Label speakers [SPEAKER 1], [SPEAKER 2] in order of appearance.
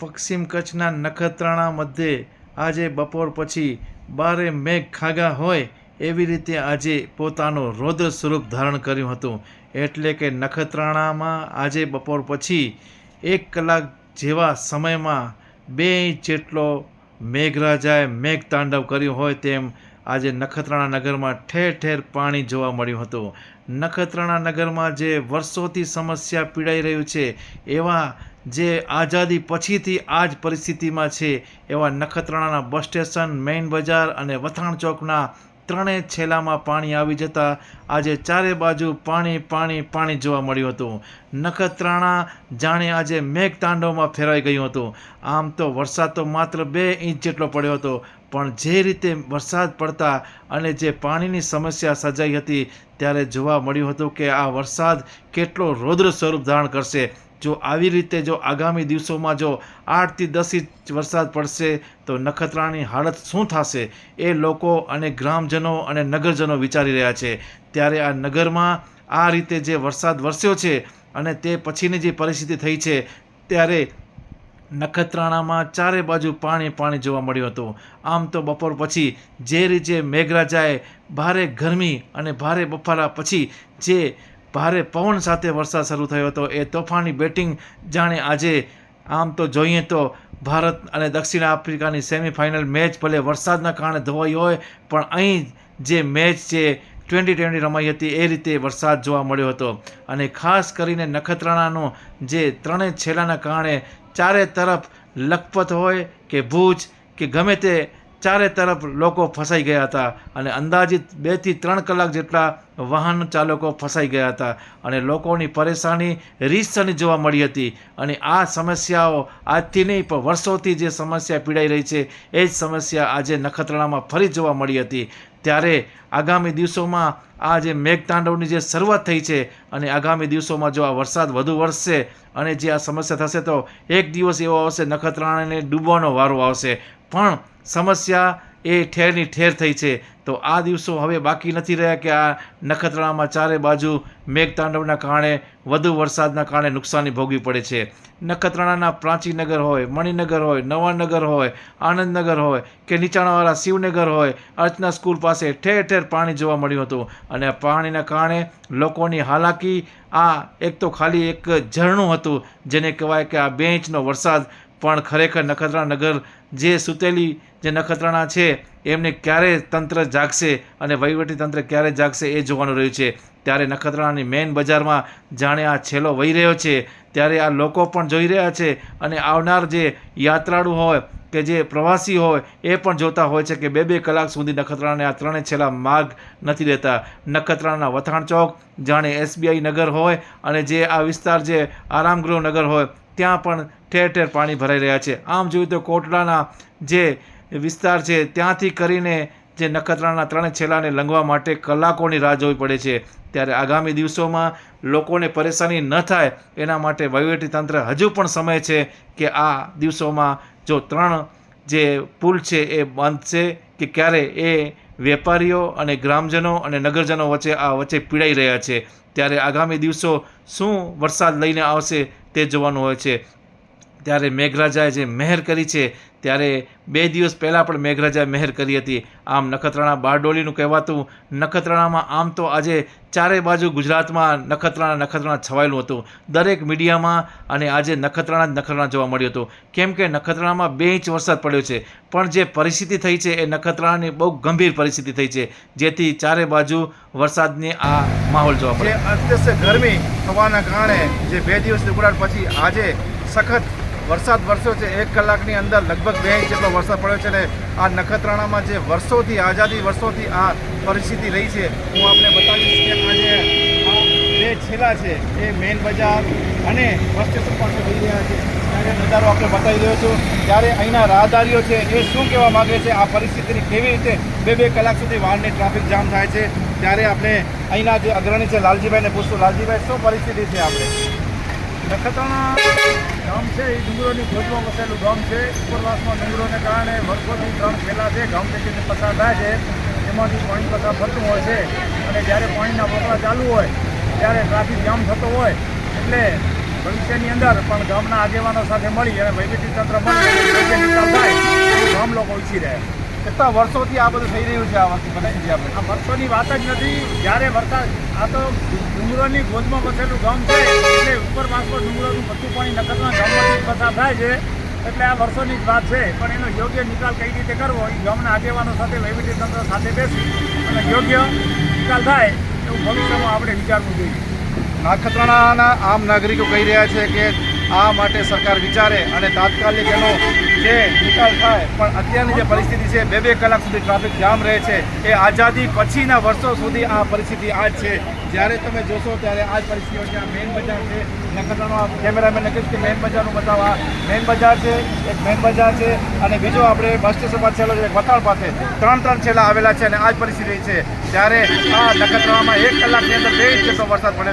[SPEAKER 1] પશ્ચિમ કચ્છના નખત્રાણા મધ્યે આજે બપોર પછી બારે મેઘ ખાગા હોય એવી રીતે આજે પોતાનું રૌદ્ર સ્વરૂપ ધારણ કર્યું હતું. એટલે કે નખત્રાણામાં આજે બપોર પછી એક કલાક જેવા સમયમાં બે ઇંચ જેટલો મેઘરાજાએ મેઘ તાંડવ કર્યું હોય તેમ આજે નખત્રાણા નગરમાં ઠેર ઠેર પાણી જોવા મળ્યું હતું. નખત્રાણા નગરમાં જે વર્ષોથી સમસ્યા પીડાઈ રહ્યું છે એવા જે આઝાદી પછીથી આ જ પરિસ્થિતિમાં છે, એવા નખત્રાણાના બસ સ્ટેશન, મેઇન બજાર અને વથાણ ચોકના ત્રણેય છેલામાં પાણી આવી જતાં આજે ચારે બાજુ પાણી પાણી પાણી જોવા મળ્યું હતું. નખત્રાણા જાણે આજે મેઘ તાંડવમાં ફેરવાઈ ગયું હતું. આમ તો વરસાદ તો માત્ર બે ઇંચ જેટલો પડ્યો હતો, પણ જે રીતે વરસાદ પડતા અને જે પાણીની સમસ્યા સર્જાઈ હતી, ત્યારે જોવા મળ્યું હતું કે આ વરસાદ કેટલો રૌદ્ર સ્વરૂપ ધારણ કરશે. જો આવી રીતે જો આગામી દિવસોમાં જો આઠથી દસ ઇંચ વરસાદ પડશે, તો નખત્રાણાની હાલત શું થશે એ લોકો અને ગ્રામજનો અને નગરજનો વિચારી રહ્યા છે. ત્યારે આ નગરમાં આ રીતે જે વરસાદ વરસ્યો છે અને તે પછીની જે પરિસ્થિતિ થઈ છે, ત્યારે નખત્રાણામાં ચારે બાજુ પાણી પાણી જોવા મળ્યું હતું. આમ તો બપોર પછી જે રીતે મેઘરાજાએ ભારે ગરમી અને ભારે બફારા પછી જે ભારે પવન સાથે વરસાદ શરૂ થયો હતો. એ તોફાની બેટિંગ જાણે આજે આમ તો જોઈએ તો ભારત અને દક્ષિણ આફ્રિકાની સેમિફાઇનલ મેચ ભલે વરસાદના કારણે ધોવાઈ હોય, પણ અહીં જે મેચ છે ટ્વેન્ટી ટ્વેન્ટી રમાઈ હતી એ રીતે વરસાદ જોવા મળ્યો હતો. અને ખાસ કરીને નખત્રાણાનો જે ત્રણેય છેલ્લાના કારણે ચારે તરફ લખપત હોય કે ભુજ કે ગમે તે ચારે તરફ લોકો ફસાઈ ગયા હતા અને અંદાજિત બેથી ત્રણ કલાક જેટલા વાહન ચાલકો ફસાઈ ગયા હતા અને લોકોની પરેશાની રીતસરની જોવા મળી હતી. અને આ સમસ્યાઓ આજથી નહીં, પણ વર્ષોથી જે સમસ્યા પીડાઈ રહી છે, એ જ સમસ્યા આજે નખત્રાણામાં ફરી જોવા મળી હતી. ત્યારે આગામી દિવસોમાં આ જે મેઘતાંડવની જે શરૂઆત થઈ છે અને આગામી દિવસોમાં જો આ વરસાદ વધુ વરસશે અને જે આ સમસ્યા થશે તો એક દિવસ એવો આવશે, નખત્રાણાને ડૂબવાનો વારો આવશે. પણ સમસ્યા એ ઠેરની ઠેર થઈ છે. તો આ દિવસો હવે બાકી નથી રહ્યા કે આ નખત્રાણામાં ચારે બાજુ મેઘતાંડવના કારણે, વધુ વરસાદના કારણે નુકસાની ભોગવી પડે છે. નખત્રાણાના પ્રાંચીનગર હોય, મણિનગર હોય, નવાનગર હોય, આનંદનગર હોય કે નીચાણવાળા શિવનગર હોય, અર્ચના સ્કૂલ પાસે ઠેર ઠેર પાણી જોવા મળ્યું હતું. અને પાણીના કારણે લોકોની હાલાકી, આ એક તો ખાલી એક ઝરણું હતું, જેને કહેવાય કે આ બે ઇંચનો વરસાદ પણ ખરેખર નખત્રાણા નગર જે સૂતેલી જે નખત્રાણા છે, એમને ક્યારે તંત્ર જાગશે અને તંત્ર ક્યારે જાગશે એ જોવાનું રહ્યું છે. ત્યારે નખત્રાણાની મેઇન બજારમાં જાણે આ છેલ્લો વહી રહ્યો છે, ત્યારે આ લોકો પણ જોઈ રહ્યા છે અને આવનાર જે યાત્રાળુ હોય કે જે પ્રવાસી હોય, એ પણ જોતા હોય છે કે બે બે કલાક સુધી નખત્રાણાને આ ત્રણે છેલ્લા માર્ગ નથી રહેતા નખત્રાણાના વથાણ ચોક, જાણે એસબીઆઈ નગર હોય અને જે આ વિસ્તાર જે આરામગૃહ નગર હોય ત્યાં પણ ઠેર ઠેર પાણી ભરાઈ રહ્યા છે. આમ જોઈએ તો કોટડાના જે વિસ્તાર છે, ત્યાંથી કરીને જે નખત્રાણાના ત્રણે છેલ્લાને લંઘવા માટે કલાકોની રાહ જોવી પડે છે. ત્યારે આગામી દિવસોમાં લોકોને પરેશાની ન થાય એના માટે વહીવટીતંત્ર હજુ પણ સમય છે કે આ દિવસોમાં જો ત્રણ જે પુલ છે એ બાંધશે કે ક્યારે એ વેપારીઓ અને ગ્રામજનો અને નગરજનો વચ્ચે આ વચ્ચે પીડાઈ રહ્યા છે. ત્યારે આગામી દિવસો શું વરસાદ લઈને આવશે તે જોવાનું હોય છે. ત્યારે મેઘરાજાએ જે મહેર કરી છે ત્યારે બે દિવસ પહેલાં પણ મેઘરાજાએ મહેર કરી હતી. આમ નખત્રાણા બારડોલીનું કહેવાતું નખત્રાણામાં આમ તો આજે ચારે બાજુ ગુજરાતમાં નખત્રાણા નખત્રાણા છવાયેલું હતું. દરેક મીડિયામાં અને આજે નખત્રાણા જ નખત્રાણા જોવા મળ્યું હતું. કેમ કે નખત્રાણામાં બે ઇંચ વરસાદ પડ્યો છે. પણ જે પરિસ્થિતિ થઈ છે એ નખત્રાણાની બહુ ગંભીર પરિસ્થિતિ થઈ છે. જેથી ચારે બાજુ વરસાદની આ માહોલ જોવા મળે.
[SPEAKER 2] અત્યંત ગરમી થવાના કારણે જે બે દિવસની ઉકળાટ પછી આજે સખત વરસાદ વરસ્યો છે, એક કલાકની અંદર લગભગ બે ઇંચ જેટલો વરસાદ પડ્યો છે ને આ નખત્રાણામાં જે વર્ષોથી, આઝાદી વર્ષોથી આ પરિસ્થિતિ રહી છે, હું આપને બતાવીશ કે આજે જે છેલ્લા છે, એ મેઇન બજાર અને બસ સ્ટેશન પાસે જઈ રહ્યા છે. ત્યારે નજારો આપણે બતાવી રહ્યો છું. ત્યારે અહીંના રાહદારીઓ છે, એ શું કહેવા માગે છે, આ પરિસ્થિતિની કેવી રીતે બે બે કલાક સુધી વાહનને ટ્રાફિક જામ થાય છે, ત્યારે આપણે અહીંના જે અગ્રણી છે, લાલજીભાઈને પૂછશું. લાલજીભાઈ, શું પરિસ્થિતિ છે આપણે?
[SPEAKER 3] નખત્રાણા ગામ છે એ ડુંગરોની ખોજમાં વસેલું ગામ છે. ઉપરવાસમાં ડુંગરોને કારણે વર્ષોથી ત્રણ ખેલા છે ગામ તરીકે પસાર થાય છે. એમાંથી પાણી પસાર થતું હોય છે. અને જ્યારે પાણીના વપરા ચાલુ હોય ત્યારે ટ્રાફિક જામ થતો હોય એટલે ભવિષ્યની અંદર પણ ગામના આગેવાનો સાથે મળી અને વહીવટી તંત્ર મળી નિકાલ થાય ગામ લોકો ઈચ્છી રહે.
[SPEAKER 2] કેટલા વર્ષોથી આ બધું થઈ રહ્યું છે આ વસ્તુ આપણે?
[SPEAKER 3] આ વર્ષોની વાત જ નથી. જ્યારે વરસાદ આ તો ડુંગરોની ગોદમાં વસેલું ગામ છે એટલે ઉપર માસમાં ડુંગરોનું બધું પાણી નખત્રાણા ગામમાંથી પસાર થાય છે, એટલે આ વર્ષોની જ વાત છે, પણ એનો યોગ્ય નિકાલ કઈ રીતે કરવો, એ ગામના આગેવાનો સાથે વહીવટી તંત્ર સાથે બેસી અને યોગ્ય નિકાલ થાય, એવું ભવિષ્યમાં આપણે વિચારવું જોઈએ.
[SPEAKER 2] નખત્રાણાના આમ નાગરિકો કહી રહ્યા છે કે આ માટે સરકાર વિચારે અને તાત્કાલિક એનો જે નિકાલ થાય, પણ અત્યારની જે પરિસ્થિતિ છે, બે બે કલાક સુધી ટ્રાફિક જામ રહે છે, એ આઝાદી પછીના વર્ષો સુધી આ પરિસ્થિતિ આ જ છે. જ્યારે તમે જોશો ત્યારે આ જ પરિસ્થિતિઓ છે. આ મેઇન બજાર છે. નખત્રાનો આ કેમેરામેન નક્કી કે મેઇન બજારનું બતાવવા મેઇન બજાર છે, એક મેઇન બજાર છે, અને બીજો આપણે બસ સ્ટેશન પાસે છેલ્લો છે, વતાળ પાસે. ત્રણ ત્રણ છેલ્લા આવેલા છે અને આ જ પરિસ્થિતિ છે. ત્યારે આ નખત્રામાં એક કલાકની અંદર બે ઇંચ જેટલો વરસાદ પડ્યો